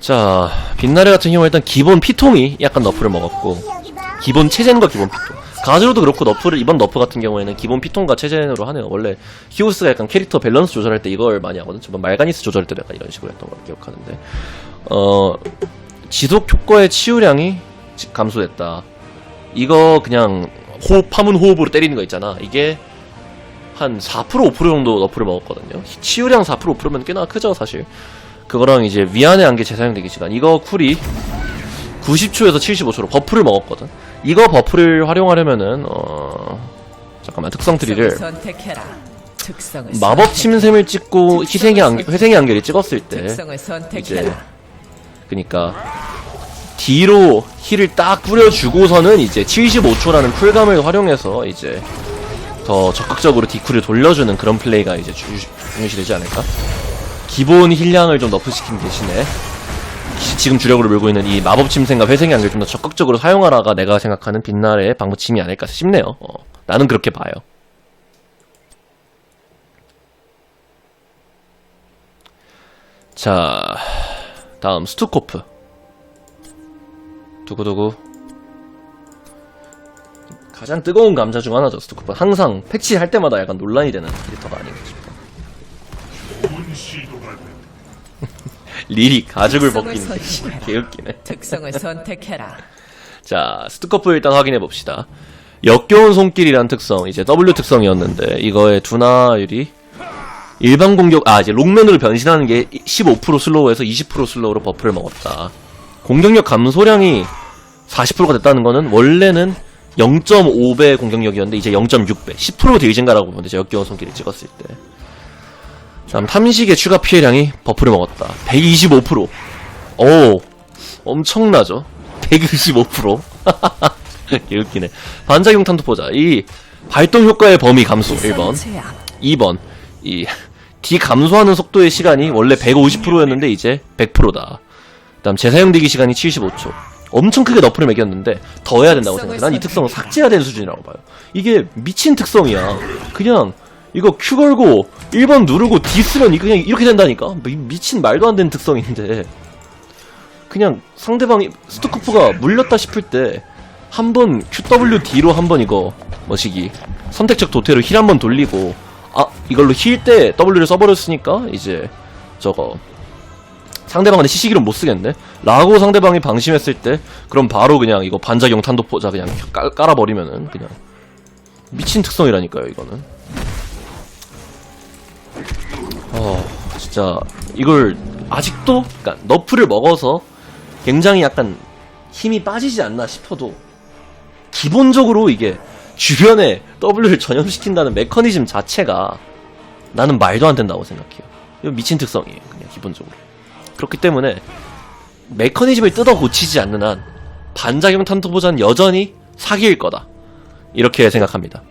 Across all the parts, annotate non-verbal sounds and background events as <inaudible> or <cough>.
자, 빛나래 같은 경우 일단 기본 피통이 약간 너프를 먹었고, 기본 체젠과 기본 피통. 가즈로도 그렇고 너프를, 이번 너프 같은 경우에는 기본 피통과 체젠으로 하네요. 원래 히오스가 약간 캐릭터 밸런스 조절할 때 이걸 많이 하거든. 저번 말가니스 조절할 때도 약간 이런 식으로 했던 걸 기억하는데, 어, 지속 효과의 치유량이 지- 감소됐다. 이거 그냥 호흡, 파문 호흡으로 때리는 거 있잖아. 이게 한 4% 5% 정도 너프를 먹었거든요. 치유량 4% 5%면 꽤나 크죠, 사실. 그거랑 이제 위안의 안개 재사용되기 시간. 이거 쿨이 90초에서 75초로 버프를 먹었거든. 이거 버프를 활용하려면은 어 잠깐만 특성 트리를 마법 침샘을 찍고 희생의 안개, 회생의 안개를 찍었을 때 이제. 그니까 뒤로 힐을 딱 뿌려주고서는 이제 75초라는 쿨감을 활용해서 이제 더 적극적으로 디쿨을 돌려주는 그런 플레이가 이제 주, 중요시 되지 않을까? 기본 힐량을 좀 너프시킨 대신에 시- 지금 주력으로 밀고 있는 이 마법 침샘과 회생의 안개를 좀 더 적극적으로 사용하라가 내가 생각하는 빛날의 방법침이 아닐까 싶네요. 어, 나는 그렇게 봐요. 자, 다음 스투코프. 두구두구. 가장 뜨거운 감자 중 하나죠, 스투코프. 항상 패치할 때마다 약간 논란이 되는 캐릭터가 아닌가. 릴이 가죽을 선택해라. <laughs> 개웃기네. 특성을 선택해라. 자, 스투커프 일단 확인해 봅시다. 역겨운 손길이란 특성, 이제 W 특성이었는데, 이거의 둔화율이 일반 공격, 아, 이제 롱맨으로 변신하는 게 15% 슬로우에서 20% 슬로우로 버프를 먹었다. 공격력 감소량이 40%가 됐다는 거는 원래는 0.5배 공격력이었는데 이제 0.6배, 10%딜 증가라고 보면 되죠. 역겨운 손길을 찍었을 때. 다음 탐식의 추가 피해량이 버프를 먹었다. 125%. 오, 엄청나죠? 125%. 개웃기네. 반작용 탄도 보자. 이 발동 효과의 범위 감소 1번. 제압. 2번. 이 D <laughs> 감소하는 속도의 시간이 원래 150%였는데 이제 100%다. 그 다음 재사용되기 시간이 75초. 엄청 크게 너프를 매겼는데 더 해야 된다고 생각해. 난 이 특성을 삭제해야 되는 수준이라고 봐요. 이게 미친 특성이야. 그냥 이거 Q 걸고 1번 누르고 D 쓰면 이 그냥 이렇게 된다니까. 미, 미친 말도 안 되는 특성인데. 그냥 상대방이 스투커프가 물렸다 싶을 때 한 번 QWD로 한 번 이거 뭐시기. 선택적 도태로 힐 한 번 돌리고. 아 이걸로 힐 때 W를 써버렸으니까 이제 저거. 상대방한테 시시기를 못 쓰겠네? 라고 상대방이 방심했을 때 그럼 바로 그냥 이거 반작용 탄도포자 그냥 깔, 깔아버리면은 그냥 미친 특성이라니까요 이거는 어 진짜 이걸 아직도 그러니까 너프를 먹어서 굉장히 약간 힘이 빠지지 않나 싶어도 기본적으로 이게 주변에 W를 전염시킨다는 메커니즘 자체가 나는 말도 안 된다고 생각해요. 이거 미친 특성이에요. 그냥 기본적으로. 그렇기 때문에 메커니즘을 뜯어 고치지 않는 한 반작용 탄토보자는 여전히 사기일 거다. 이렇게 생각합니다.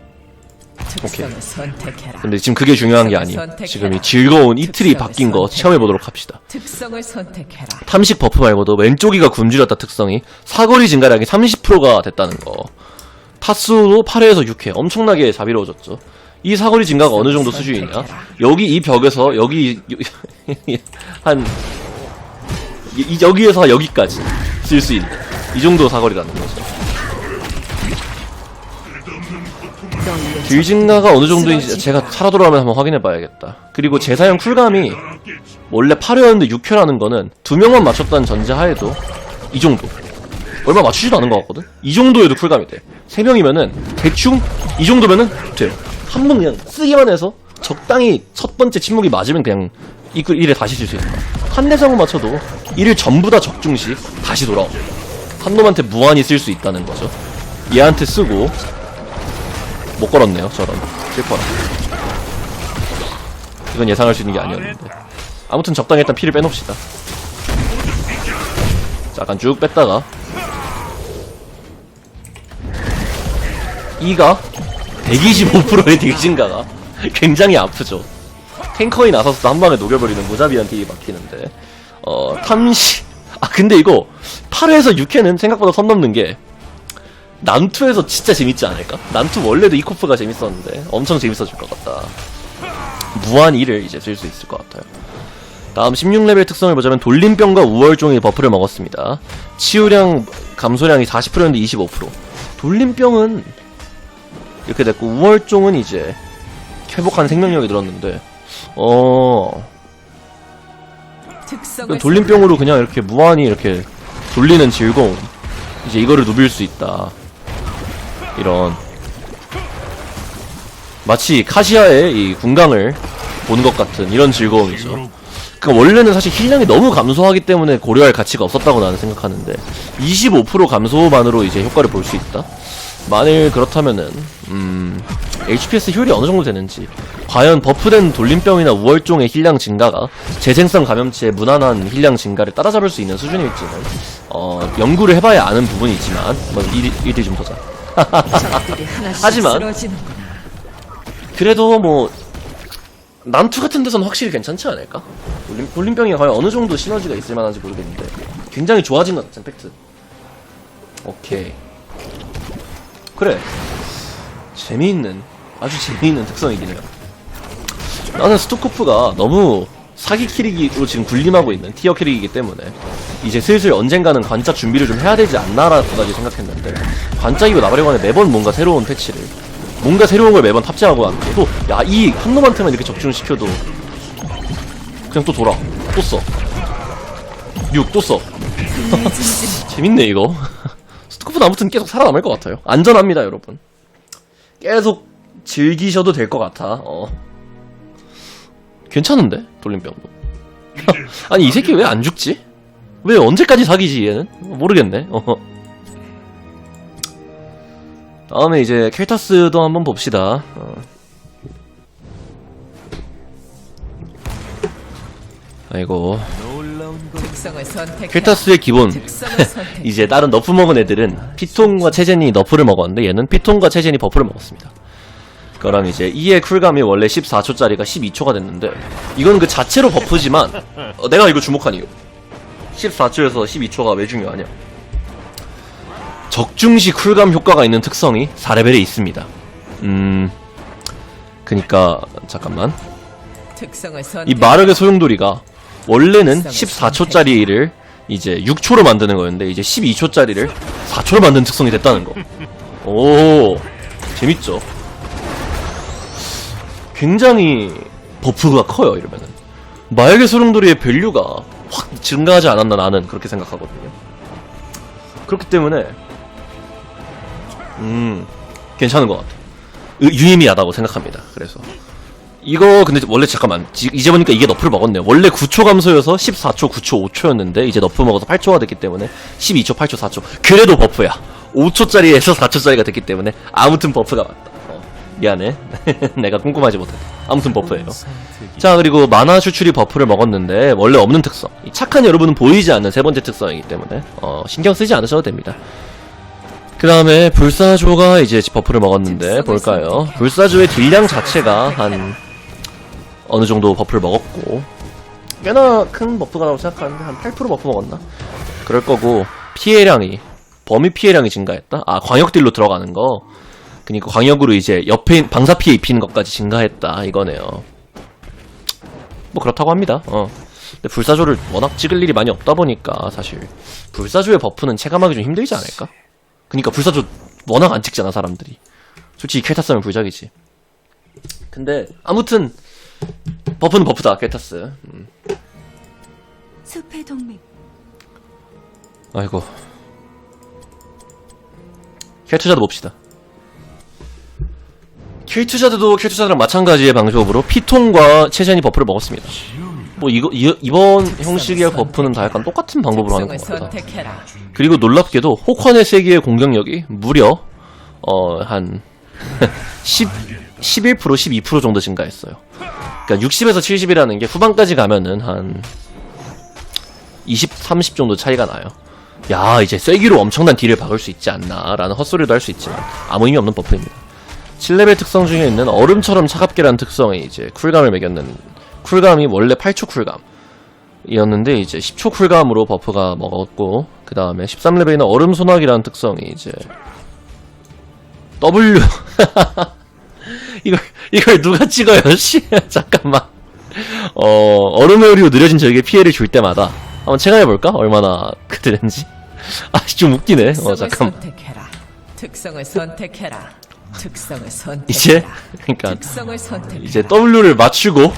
선택해라. 근데 지금 그게 중요한 게 아니에요. 지금 이 즐거운 이틀이 바뀐 거 체험해 보도록 합시다. 특성을 선택해라. 탐식 버프 말고도 왼쪽이가 굶주렸다 특성이 사거리 증가량이 30%가 됐다는 거. 타수도 8회에서 6회 엄청나게 자비로워졌죠. 이 사거리 증가가 어느 정도 수준이냐? 여기 이 벽에서 여기 <laughs> 한 이- 여기에서 여기까지 쓸 수 있는 이 정도 사거리라는 거죠. 딜 증가가 어느 정도인지 제가 살아 돌아오면 한번 확인해 봐야겠다. 그리고 재사용 쿨감이 원래 8회였는데 6회라는 거는 두 명만 맞췄다는 전제하에도 이 정도. 얼마 맞추지도 않은 것 같거든? 이 정도에도 쿨감이 돼. 세 명이면은 대충 이 정도면은 돼요. 한 번 그냥 쓰기만 해서 적당히 첫 번째 침묵이 맞으면 그냥 이 글- 일에 다시 쓸 수 있다. 한 대상을 맞춰도 이를 전부 다 적중시 다시 돌아오. 한 놈한테 무한히 쓸 수 있다는 거죠. 얘한테 쓰고 못 걸었네요, 저런. 슬퍼라. 이건 예상할 수 있는 게 아니었는데. 아무튼 적당히 일단 피를 빼놓읍시다. 자, 약간 쭉 뺐다가. 2가 125%의 딜 증가가 굉장히 아프죠. 탱커인 아서스도 한 방에 녹여버리는 무자비한 딜이 막히는데. 어, 탐시. 아, 근데 이거 8회에서 6회는 생각보다 선 넘는 게 난투에서 진짜 재밌지 않을까? 난투 원래도 이코프가 재밌었는데 엄청 재밌어질 것 같다. 무한 1을 이제 쓸 수 있을 것 같아요. 다음 16레벨 특성을 보자면 돌림병과 우월종이 버프를 먹었습니다. 치유량 감소량이 40%였는데 25%. 돌림병은 이렇게 됐고 우월종은 이제 회복하는 생명력이 늘었는데 어 돌림병으로 그냥 이렇게 무한히 이렇게 돌리는 즐거움 이제 이거를 누빌 수 있다 이런. 마치 카시아의 이 군강을 보는 것 같은 이런 즐거움이죠. 그 원래는 사실 힐량이 너무 감소하기 때문에 고려할 가치가 없었다고 나는 생각하는데 25% 감소만으로 이제 효과를 볼 수 있다? 만일 그렇다면은 음 HPS 효율이 어느 정도 되는지 과연 버프된 돌림병이나 우월종의 힐량 증가가 재생성 감염체의 무난한 힐량 증가를 따라잡을 수 있는 수준일지는 어 연구를 해봐야 아는 부분이지만 뭐 일이 일이 좀 더자. 적들이 하지만. 그래도 뭐 난투 같은 데서는 확실히 괜찮지 않을까? 돌림, 돌림병이 과연 어느 정도 시너지가 있을 만한지 모르겠는데 굉장히 좋아진 것 같은 팩트 오케이 그래 재미있는 아주 재미있는 특성이긴 해요 나는 스토코프가 너무 사기 캐릭으로 지금 군림하고 있는 티어 캐릭이기 때문에 이제 슬슬 언젠가는 관짝 준비를 좀 해야 되지 않나라고까지 생각했는데 관짝이고 나발이고 매번 뭔가 새로운 패치를 뭔가 새로운 걸 매번 탑재하고 왔는데 또 야 이 한 놈한테만 이렇게 적중시켜도 그냥 또 돌아 또 써. 6 또 써. <laughs> 재밌네 이거. <laughs> 스토커프는 아무튼 계속 살아남을 것 같아요. 안전합니다 여러분. 계속 즐기셔도 될 것 같아. 어. 괜찮은데 돌림병도. <laughs> 아니 이 새끼 왜 안 죽지? 왜 언제까지 사귀지 얘는? 모르겠네. <laughs> 어. 다음에 이제 켈타스도 한번 봅시다. 어. 아이고 특성을. 켈타스의 기본 특성을 선택. <laughs> 이제 다른 너프 먹은 애들은 피톤과 체젠이 너프를 먹었는데 얘는 피톤과 체젠이 버프를 먹었습니다. 그거랑 이제 E의 쿨감이 원래 14초짜리가 12초가 됐는데 이건 그 자체로 버프지만 어, 내가 이거 주목한 이유 14초에서 12초가 왜 중요하냐 적중시 쿨감 효과가 있는 특성이 4레벨에 있습니다. 음 그니까 잠깐만. 이 마력의 소용돌이가 원래는 14초짜리를 이제 6초로 만드는 거였는데 이제 12초짜리를 4초로 만든 특성이 됐다는 거. 오, 재밌죠? 굉장히 버프가 커요, 이러면은. 마력의 소용돌이의 밸류가 확 증가하지 않았나 나는 그렇게 생각하거든요. 그렇기 때문에 음, 괜찮은 것 같아. 의- 유의미하다고 생각합니다. 그래서. 이거 근데 원래 잠깐만 지- 이제 보니까 이게 너프를 먹었네요 원래 9초 감소여서 14초 9초 5초였는데 이제 너프 먹어서 8초가 됐기 때문에 12초 8초 4초 그래도 버프야 5초짜리에서 4초짜리가 됐기 때문에 아무튼 버프가 맞다 어, 미안해. <laughs> 내가 꼼꼼하지 못했다. 아무튼 버프예요. 자 그리고 만화 추출이 버프를 먹었는데 원래 없는 특성. 이 착한 여러분은 보이지 않는 세 번째 특성이기 때문에 어, 신경 쓰지 않으셔도 됩니다. 그 다음에 불사조가 이제 버프를 먹었는데 볼까요? 불사조의 딜량 자체가 한 어느 정도 버프를 먹었고 꽤나 큰 버프가 나고 생각하는데 한 8% 버프 먹었나? 그럴 거고 피해량이 범위 피해량이 증가했다? 아 광역딜로 들어가는 거 그니까 광역으로 이제 옆에 있- 방사 피해 입히는 것까지 증가했다 이거네요. 뭐 그렇다고 합니다. 어. 근데 불사조를 워낙 찍을 일이 많이 없다 보니까 사실 불사조의 버프는 체감하기 좀 힘들지 않을까? 그니까 불사조 워낙 안 찍잖아 사람들이. 솔직히 켈타스면 불작이지. 근데 아무튼 버프는 버프다 켈타스. 음. 숲의 동맹 아이고. 켈투자도 봅시다 켈투자드도 켈투자드랑 마찬가지의 방식으로 피통과 체젠이 버프를 먹었습니다 뭐 이거 이, 이번 형식의 버프는 다 약간 똑같은 방법으로 하는 것 같다 선택해라. 그리고 놀랍게도 호컨의 세기의 공격력이 무려 어 한 10, 11% 12% 정도 증가했어요. 그러니까 60에서 70이라는 게 후반까지 가면은 한 20, 30 정도 차이가 나요. 야 이제 세기로 엄청난 딜을 박을 수 있지 않나라는 헛소리도 할 수 있지만 아무 의미 없는 버프입니다. 7레벨 특성 중에 있는 얼음처럼 차갑게라는 특성이 이제 쿨감을 매겼는 쿨감이 원래 8초 쿨감 이었는데 이제 10초 쿨감으로 버프가 먹었고 그 다음에 13레벨에는 얼음 소나기라는 특성이 이제 W <laughs> 이걸 이걸 누가 찍어요? 씨 <laughs> 잠깐만 어, 얼음의 요리로 느려진 적에게 피해를 줄 때마다 한번 체감해볼까? 얼마나 그랬는지. 아, 좀 웃기네. 어, 특성을 잠깐. 선택해라. 특성을 선택해라. 특성을 선택해라. 이제, 그니까, 특성을 선택. 이제 W를 맞추고,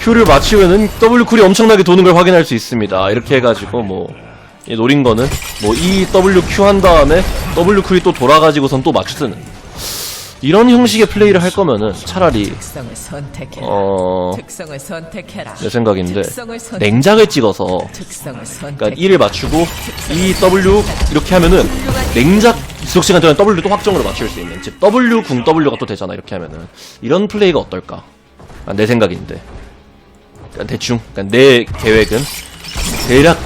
Q를 맞추면은 W 쿨이 엄청나게 도는 걸 확인할 수 있습니다. 이렇게 해가지고, 뭐, 이 노린 거는, 뭐, E, W, Q 한 다음에, W 쿨이 또 돌아가지고선 또 맞추는. 이런 형식의 플레이를 할 거면은, 차라리, 특성을 선택해라. 어, 특성을 선택해라. 내 생각인데, 특성을 선택. 냉작을 찍어서, 특성을 선택. 그러니까 1을 맞추고 E, W 이렇게 하면은 냉작 지속 시간 동안 W 또 확정으로 맞출 수 있는 즉 W 궁 W가 또 되잖아 이렇게 하면은. 이런 플레이가 어떨까? 아, 내 생각인데. 그러니까 대충 그러니까 내 계획은 대략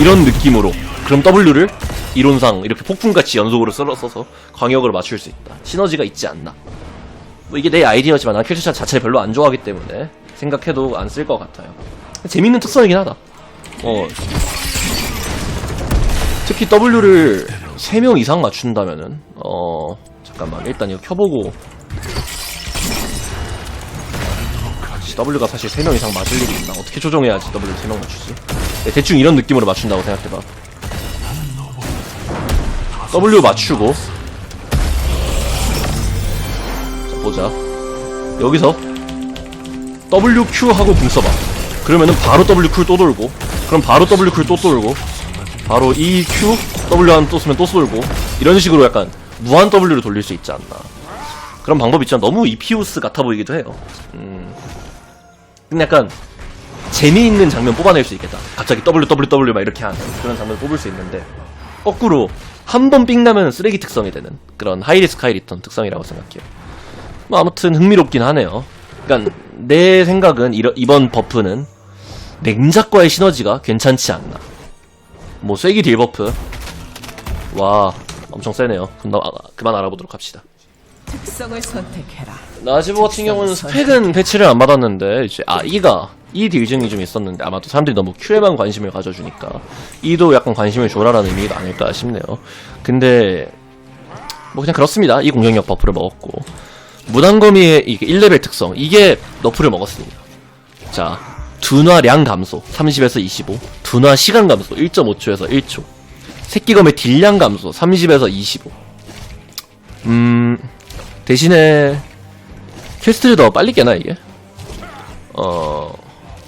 이런 느낌으로. 그럼 W를 이론상 이렇게 폭풍같이 연속으로 써서 광역으로 맞출 수 있다. 시너지가 있지 않나. 뭐 이게 내 아이디어지만 난 킬투샷 자체를 별로 안 좋아하기 때문에 생각해도 안 쓸 것 같아요. 재밌는 특성이긴 하다. 어. 특히 W를 3명 이상 맞춘다면은, 어, 잠깐만, 일단 이거 켜보고. W가 사실 3명 이상 맞을 일이 있나? 어떻게 조정해야지 W를 3명 맞추지? 네, 대충 이런 느낌으로 맞춘다고 생각해봐. W 맞추고. 자, 보자. 여기서 WQ 하고 궁 써봐. 그러면은 바로 WQ 또 돌고, 그럼 바로 WQ 또 돌고, 바로 EQ, W 한 또 쓰면 또 쏠고, 이런 식으로 약간 무한 W를 돌릴 수 있지 않나. 그런 방법 있잖아. 너무 이피우스 같아 보이기도 해요. 음. 근데 약간 재미있는 장면 뽑아낼 수 있겠다. 갑자기 WWW 막 이렇게 하는 그런 장면 뽑을 수 있는데, 거꾸로 한 번 삥 나면 쓰레기 특성이 되는 그런 하이리스크 하이리턴 특성이라고 생각해요. 뭐 아무튼 흥미롭긴 하네요. 그러니까 내 생각은 이러, 이번 버프는 냉작과의 시너지가 괜찮지 않나. 뭐 쐐기 딜 버프. 와 엄청 세네요. 그럼 나, 그만 알아보도록 합시다. 특성을 선택해라. 나지보 같은 경우는 스펙은 패치를 안 받았는데 이제 아 E가 E 딜증이 좀 있었는데 아마도 사람들이 너무 Q에만 관심을 가져주니까 E도 약간 관심을 줘라라는 의미가 아닐까 싶네요. 근데 뭐 그냥 그렇습니다. 이 공격력 버프를 먹었고 무단거미의 이게 1레벨 특성 이게 너프를 먹었습니다. 자 둔화량 감소 30에서 25 둔화 시간 감소 1.5초에서 1초. 새끼검의 딜량 감소 30에서 25 음 대신에 퀘스트를 더 빨리 깨나 이게? 어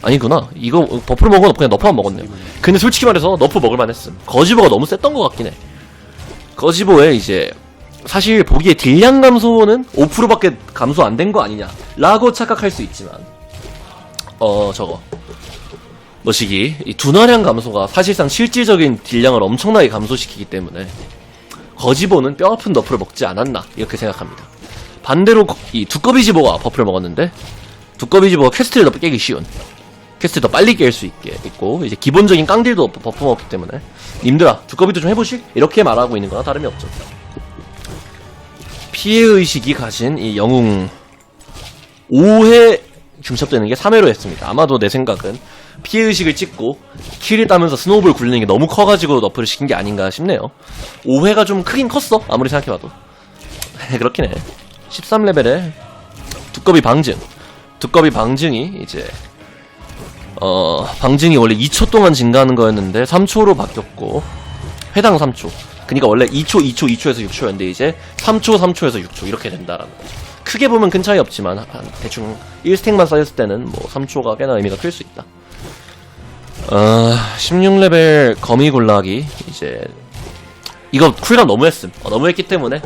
아니구나. 이거 버프를 먹은 그냥 너프만 먹었네요. 근데 솔직히 말해서 너프 먹을만 했음. 거지보가 너무 셌던 것 같긴 해. 거지보에 이제 사실 보기에 딜량 감소는 5%밖에 감소 안 된 거 아니냐 라고 착각할 수 있지만 어 저거 뭐시기 이 둔화량 감소가 사실상 실질적인 딜량을 엄청나게 감소시키기 때문에 거지보는 뼈아픈 너프를 먹지 않았나 이렇게 생각합니다. 반대로 거- 이 두꺼비 지보가 버프를 먹었는데 두꺼비 지보가 퀘스트를 더 깨기 쉬운 퀘스트를 더 빨리 깰 수 있게 있고 이제 기본적인 깡딜도 버프 먹기 때문에 님들아 두꺼비도 좀 해보실 이렇게 말하고 있는 거나 다름이 없죠. 피해 의식이 가진 이 영웅 5회 중첩되는 게 3회로 했습니다. 아마도 내 생각은 피해 의식을 찍고 킬을 따면서 스노우볼 굴리는 게 너무 커가지고 너프를 시킨 게 아닌가 싶네요. 5회가 좀 크긴 컸어. 아무리 생각해봐도. <laughs> 그렇긴 해. 13레벨에 두꺼비 방증. 두꺼비 방증이 이제 어 방증이 원래 2초 동안 증가하는 거였는데 3초로 바뀌었고 회당 3초. 그러니까 원래 2초, 2초, 2초에서 6초였는데 이제 3초, 3초에서 6초 이렇게 된다라는 거죠. 크게 보면 큰 차이 없지만 한 대충 1스택만 쌓였을 때는 뭐 3초가 꽤나 의미가 클 수 있다. 어, 16레벨 거미 굴라기 이제 이거 쿨감 너무 했음. 어, 너무 했기 때문에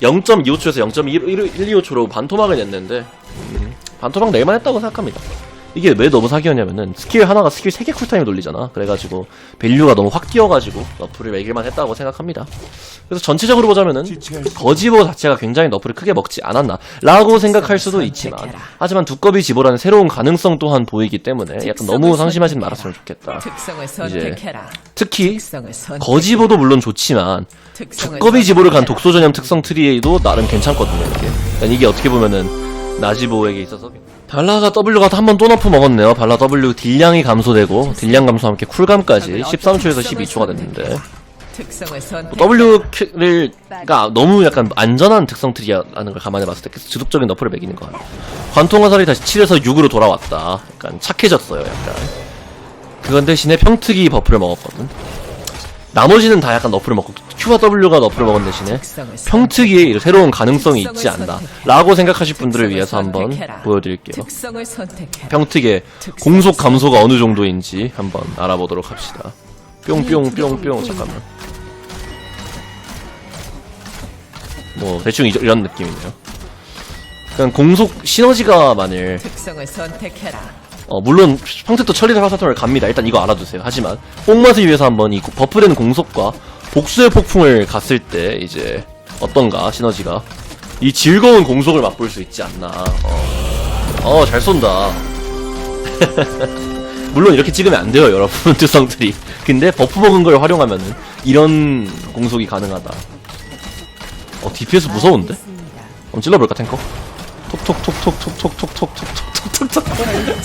0.25초에서 0.125초로 반토막을 냈는데 음, 반토막 낼만 했다고 생각합니다. 이게 왜 너무 사기였냐면은 스킬 하나가 스킬 3개 쿨타임을 돌리잖아. 그래가지고 밸류가 너무 확 뛰어가지고 너프를 매길만 했다고 생각합니다. 그래서 전체적으로 보자면은 거지보 자체가 굉장히 너프를 크게 먹지 않았나 라고 생각할 수도 있지만 하지만 두꺼비 지보라는 새로운 가능성 또한 보이기 때문에 약간 너무 상심하진 말았으면 좋겠다. 선택해라. 특히. 거지보도 물론 좋지만 두꺼비 지보를 간 선택해라. 독소 전염 특성 트리에도 나름 괜찮거든요. 이게 그러니까 이게 어떻게 보면은 나지보에게 있어서 발라가 W가 한 번 또 너프 먹었네요. 발라 W 딜량이 감소되고 딜량 감소와 함께 쿨감까지 13초에서 12초가 됐는데. W를 가 너무 약간 안전한 특성 트리라는 걸 감안해 봤을 때 계속 지속적인 너프를 매기는 거야. 관통 화살이 다시 7에서 6으로 돌아왔다. 약간 착해졌어요, 약간. 그건 대신에 평특이 버프를 먹었거든. 나머지는 다 약간 너프를 먹고 Q와 W가 너프를 먹은 대신에 특성을 평특이의 새로운 가능성이 있지 않나 라고 생각하실 분들을 위해서 한번 보여드릴게요. 평특의 공속 감소가 어느 정도인지 한번 알아보도록 합시다. 뿅뿅뿅뿅 잠깐만. 뭐 대충 이- 이런 느낌이네요. 그냥 공속 시너지가 만일. 어 물론 평택도 천리사 화사통을 갑니다. 일단 이거 알아두세요. 하지만 뽕맛을 위해서 한번 이 버프된 공속과 복수의 폭풍을 갔을 때 이제 어떤가 시너지가 이 즐거운 공속을 맛볼 수 있지 않나. 어, 어 잘 쏜다. <laughs> 물론 이렇게 찍으면 안 돼요, 여러분 <laughs> 특성들이. 근데 버프 먹은 걸 활용하면은 이런 공속이 가능하다. 어 DPS 무서운데? 한번 찔러볼까 탱커? 톡톡톡톡톡톡톡톡톡톡톡톡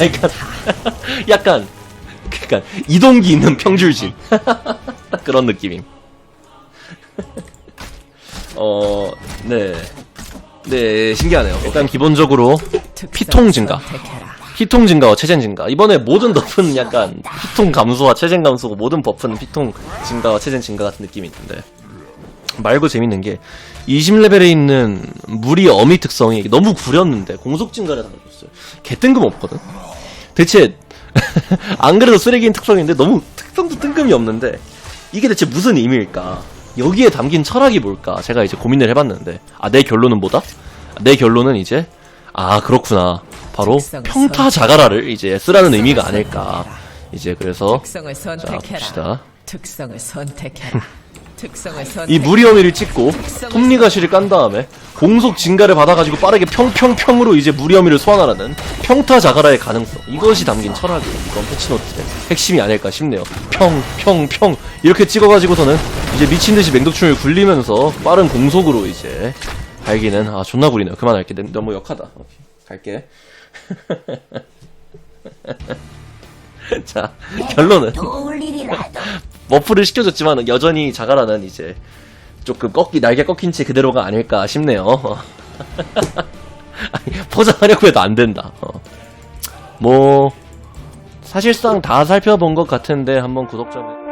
약간 약간 약간 이동기 있는 평줄진 딱 <laughs> 그런 느낌임 어네 네, 신기하네요. 일단 기본적으로 피통 증가. 피통 증가와 체젠 증가. 이번에 모든 너프는 약간 피통 감소와 체젠 감소고 모든 버프는 피통 증가와 체젠 증가 같은 느낌이 있는데 말고 재밌는 게 20레벨에 있는 무리 어미 특성이 너무 구렸는데 공속 증가를 달아줬어요. 개 뜬금없거든. 대체 <laughs> 안 그래도 쓰레기인 특성인데 너무 특성도 뜬금이 없는데 이게 대체 무슨 의미일까? 여기에 담긴 철학이 뭘까? 제가 이제 고민을 해봤는데 아 내 결론은 뭐다? 내 결론은 이제 아 그렇구나. 바로 평타 자가라를 이제 쓰라는 의미가 아닐까. 이제 그래서 자. 봅시다. 특성을 선택해라. 이 무리어미를 찍고 톱니가시를 깐 다음에 공속 증가를 받아가지고 빠르게 평평평으로 이제 무리어미를 소환하라는 평타 자가라의 가능성. 이것이 담긴 철학이 이건 패치노트의 핵심이 아닐까 싶네요. 평평평. 이렇게 찍어가지고서는 이제 미친듯이 맹독충을 굴리면서 빠른 공속으로 이제 갈기는 아 존나 구리네요. 그만할게. 내- 너무 역하다. 오케이, 갈게 <laughs> <laughs> 자 결론은 <laughs> 머프를 시켜줬지만 여전히 자가라는 이제 조금 꺾기 날개 꺾인 채 그대로가 아닐까 싶네요. <laughs> 아니, 포장하려고 해도 안 된다. 어. 뭐 사실상 다 살펴본 것 같은데 한번 구독자분